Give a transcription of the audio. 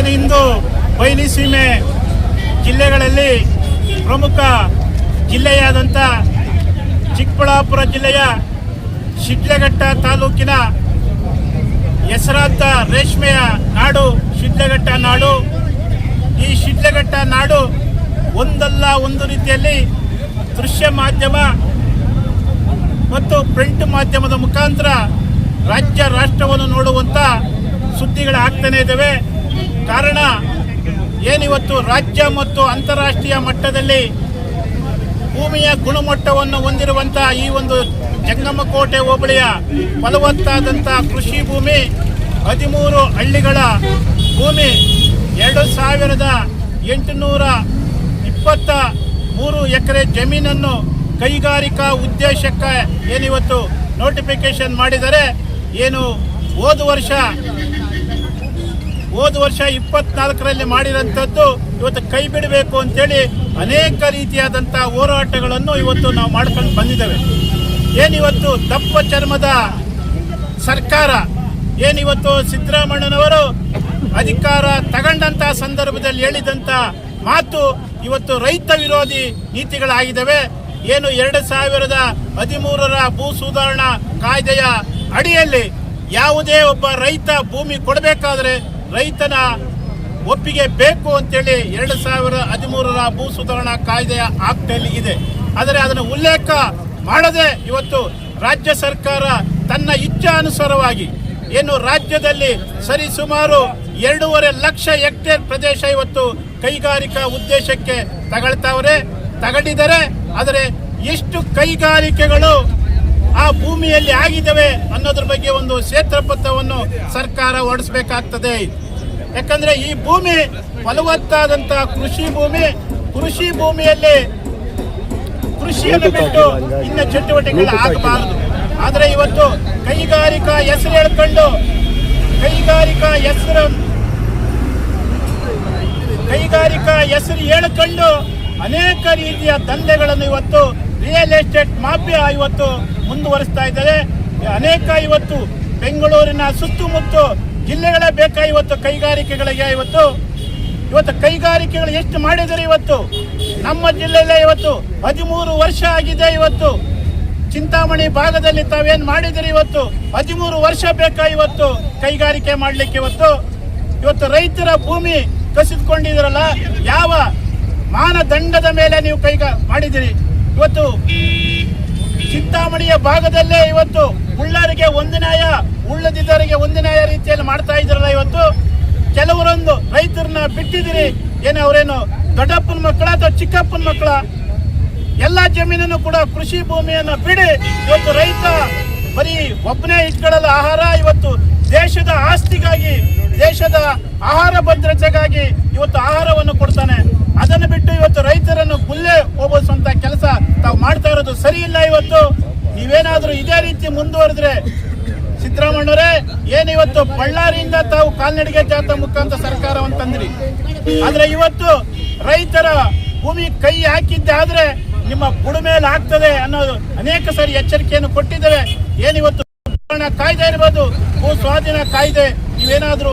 ರಾಯಲಸೀಮೆ ಜಿಲ್ಲೆಗಳಲ್ಲಿ ಪ್ರಮುಖ ಜಿಲ್ಲೆಯಾದಂಥ ಚಿಕ್ಕಬಳ್ಳಾಪುರ ಜಿಲ್ಲೆಯ ಶಿಡ್ಲಘಟ್ಟ ತಾಲೂಕಿನ ಹೆಸರಾಂತ ರೇಷ್ಮೆಯ ನಾಡು, ಶಿಡ್ಲಘಟ್ಟ ನಾಡು. ಈ ಶಿಡ್ಲಘಟ್ಟ ನಾಡು ಒಂದಲ್ಲ ಒಂದು ರೀತಿಯಲ್ಲಿ ದೃಶ್ಯ ಮಾಧ್ಯಮ ಮತ್ತು ಪ್ರಿಂಟ್ ಮಾಧ್ಯಮದ ಮುಖಾಂತರ ರಾಜ್ಯ, ರಾಷ್ಟ್ರವನ್ನು ನೋಡುವಂಥ ಸುದ್ದಿಗಳು ಆಗ್ತಾನೆ ಇದ್ದಾವೆ. ಕಾರಣ ಏನಿವತ್ತು ರಾಜ್ಯ ಮತ್ತು ಅಂತಾರಾಷ್ಟ್ರೀಯ ಮಟ್ಟದಲ್ಲಿ ಭೂಮಿಯ ಗುಣಮಟ್ಟವನ್ನು ಹೊಂದಿರುವಂಥ ಈ ಒಂದು ಜಂಗಮಕೋಟೆ ಹೋಬಳಿಯ ಫಲವತ್ತಾದಂಥ ಕೃಷಿ ಭೂಮಿ, ಹದಿಮೂರು ಹಳ್ಳಿಗಳ ಭೂಮಿ, ಎರಡು ಸಾವಿರದ ಎಂಟುನೂರ ಇಪ್ಪತ್ತ ಮೂರು ಎಕರೆ ಜಮೀನನ್ನು ಕೈಗಾರಿಕಾ ಉದ್ದೇಶಕ್ಕೆ ಏನಿವತ್ತು ನೋಟಿಫಿಕೇಶನ್ ಮಾಡಿದರೆ ಏನು ಹೋದ ವರ್ಷ ಹೋದ ವರ್ಷ ಇಪ್ಪತ್ನಾಲ್ಕರಲ್ಲಿ ಮಾಡಿರೋಂಥದ್ದು ಇವತ್ತು ಕೈ ಬಿಡಬೇಕು ಅಂತೇಳಿ ಅನೇಕ ರೀತಿಯಾದಂಥ ಹೋರಾಟಗಳನ್ನು ಇವತ್ತು ನಾವು ಮಾಡ್ಕೊಂಡು ಬಂದಿದ್ದೇವೆ. ಏನಿವತ್ತು ದಪ್ಪ ಚರ್ಮದ ಸರ್ಕಾರ ಏನಿವತ್ತು ಸಿದ್ದರಾಮಣ್ಣನವರು ಅಧಿಕಾರ ತಗೊಂಡಂತ ಸಂದರ್ಭದಲ್ಲಿ ಹೇಳಿದಂತ ಮಾತು ಇವತ್ತು ರೈತ ವಿರೋಧಿ ನೀತಿಗಳಾಗಿದ್ದಾವೆ. ಏನು ಎರಡು ಸಾವಿರದ ಹದಿಮೂರರ ಭೂ ಸುಧಾರಣಾ ಕಾಯ್ದೆಯ ಅಡಿಯಲ್ಲಿ ಯಾವುದೇ ಒಬ್ಬ ರೈತ ಭೂಮಿ ಕೊಡಬೇಕಾದ್ರೆ ರೈತನ ಒಪ್ಪಿಗೆ ಬೇಕು ಅಂತೇಳಿ ಎರಡು ಸಾವಿರ ಹದಿಮೂರರ ಭೂ ಸುಧಾರಣಾ ಕಾಯ್ದೆಯ ಆಪ್ಟಲ್ಲಿ ಇದೆ. ಆದರೆ ಅದನ್ನು ಉಲ್ಲೇಖ ಮಾಡದೆ ಇವತ್ತು ರಾಜ್ಯ ಸರ್ಕಾರ ತನ್ನ ಇಚ್ಛಾನುಸಾರವಾಗಿ ಏನು ರಾಜ್ಯದಲ್ಲಿ ಸರಿಸುಮಾರು ಎರಡೂವರೆ ಲಕ್ಷ ಹೆಕ್ಟೇರ್ ಪ್ರದೇಶ ಇವತ್ತು ಕೈಗಾರಿಕಾ ಉದ್ದೇಶಕ್ಕೆ ತಗೊಳ್ತಾವ್ರೆ. ತಗೊಂಡಿದ್ದಾರೆ ಆದರೆ ಎಷ್ಟು ಕೈಗಾರಿಕೆಗಳು ಆ ಭೂಮಿಯಲ್ಲಿ ಆಗಿದ್ದಾವೆ ಅನ್ನೋದ್ರ ಬಗ್ಗೆ ಒಂದು ಕ್ಷೇತ್ರಪತ್ರವನ್ನು ಸರ್ಕಾರ ಹೊರಡಿಸಬೇಕಾಗ್ತದೆ. ಯಾಕಂದ್ರೆ ಈ ಭೂಮಿ ಫಲವತ್ತಾದಂತಹ ಕೃಷಿ ಭೂಮಿ ಕೃಷಿ ಭೂಮಿಯಲ್ಲಿ ಕೃಷಿಯನ್ನು ಬಿಟ್ಟು ಇನ್ನ ಚಟುವಟಿಕೆಗಳು ಆಗಬಾರದು. ಆದ್ರೆ ಇವತ್ತು ಕೈಗಾರಿಕಾ ಹೆಸರು ಹೇಳ್ಕೊಂಡು ಕೈಗಾರಿಕಾ ಹೆಸರು ಕೈಗಾರಿಕಾ ಹೆಸರು ಹೇಳ್ಕೊಂಡು ಅನೇಕ ರೀತಿಯ ದಂಧೆಗಳನ್ನು ಇವತ್ತು ರಿಯಲ್ ಎಸ್ಟೇಟ್ ಮಾಫಿಯಾ ಇವತ್ತು ಮುಂದುವರಿಸ್ತಾ ಇದ್ದಾರೆ. ಅನೇಕ ಇವತ್ತು ಬೆಂಗಳೂರಿನ ಸುತ್ತಮುತ್ತ ಜಿಲ್ಲೆಗಳೇ ಬೇಕಾ ಇವತ್ತು ಕೈಗಾರಿಕೆಗಳಿಗೆ? ಇವತ್ತು ಇವತ್ತು ಕೈಗಾರಿಕೆಗಳು ಎಷ್ಟು ಮಾಡಿದರೆ ಇವತ್ತು? ನಮ್ಮ ಜಿಲ್ಲೆಯಲ್ಲೇ ಇವತ್ತು ಹದಿಮೂರು ವರ್ಷ ಆಗಿದೆ ಇವತ್ತು. ಚಿಂತಾಮಣಿ ಭಾಗದಲ್ಲಿ ತಾವೇನು ಮಾಡಿದರೆ ಇವತ್ತು? ಹದಿಮೂರು ವರ್ಷ ಬೇಕಾ ಇವತ್ತು ಕೈಗಾರಿಕೆ ಮಾಡಲಿಕ್ಕೆ ಇವತ್ತು? ಇವತ್ತು ರೈತರ ಭೂಮಿ ಕಸಿದುಕೊಂಡಿದ್ರಲ್ಲ ಯಾವ ಮಾನದಂಡದ ಮೇಲೆ ನೀವು ಕೈಗ ಮಾಡಿದಿರಿ ಇವತ್ತು ಚಿಂತಾಮಣಿಯ ಭಾಗದಲ್ಲೇ ಇವತ್ತು ಉಳ್ಳರಿಗೆ ಒಂದು ನ್ಯಾಯ ಉಳ್ಳದಿದ್ದವರಿಗೆ ಒಂದು ರೀತಿಯಲ್ಲಿ ಮಾಡ್ತಾ ಇದ್ರಲ್ಲ ಇವತ್ತು. ಕೆಲವರೊಂದು ರೈತರನ್ನ ಬಿಟ್ಟಿದ್ದೀರಿ. ಏನೋ ಅವರೇನು ದೊಡ್ಡಪ್ಪನ ಮಕ್ಕಳ ಅಥವಾ ಚಿಕ್ಕಪ್ಪನ ಮಕ್ಕಳ? ಎಲ್ಲ ಜಮೀನನ್ನು ಕೂಡ ಕೃಷಿ ಭೂಮಿಯನ್ನು ಬಿಡಿ. ಇವತ್ತು ರೈತ ಬರೀ ಒಬ್ಬನೇ ಇಟ್ಕೊಳ್ಳಲ್ಲ ಆಹಾರ, ಇವತ್ತು ದೇಶದ ಆಸ್ತಿಗಾಗಿ, ದೇಶದ ಆಹಾರ ಭದ್ರತೆಗಾಗಿ ಇವತ್ತು ಆಹಾರವನ್ನು ಕೊಡ್ತಾನೆ. ಅದನ್ನು ಬಿಟ್ಟು ಇವತ್ತು ರೈತರನ್ನು ಗುಲ್ಲೆ ಹೋಗಿಸುವಂತ ಕೆಲಸ ತಾವು ಮಾಡ್ತಾ ಇರೋದು ಸರಿ ಇಲ್ಲ ಇವತ್ತು. ನೀವೇನಾದ್ರೂ ಇದೇ ರೀತಿ ಮುಂದುವರೆದ್ರೆ ಸಿದ್ದರಾಮಣ್ಣವರೇ ಏನಿವತ್ತು ಬಳ್ಳಾರಿಯಿಂದ ತಾವು ಕಾಲ್ನಡಿಗೆ ಜಾಥಾ ಮುಖಾಂತರ ಸರ್ಕಾರವನ್ನು ತಂದ್ರಿ? ಆದ್ರೆ ಇವತ್ತು ರೈತರ ಭೂಮಿ ಕೈ ಹಾಕಿದ್ದೆ ಆದ್ರೆ ನಿಮ್ಮ ಗುಡುಮೇಲೆ ಮೇಲೆ ಆಗ್ತದೆ ಅನ್ನೋದು ಅನೇಕ ಸಾರಿ ಎಚ್ಚರಿಕೆಯನ್ನು ಕೊಟ್ಟಿದ್ದೇವೆ ಏನಿವತ್ತು ಕಾಯ್ದೆ ಇರ್ಬೋದು? ಭೂ ಸ್ವಾಧೀನ ಕಾಯ್ದೆ, ನೀವೇನಾದ್ರೂ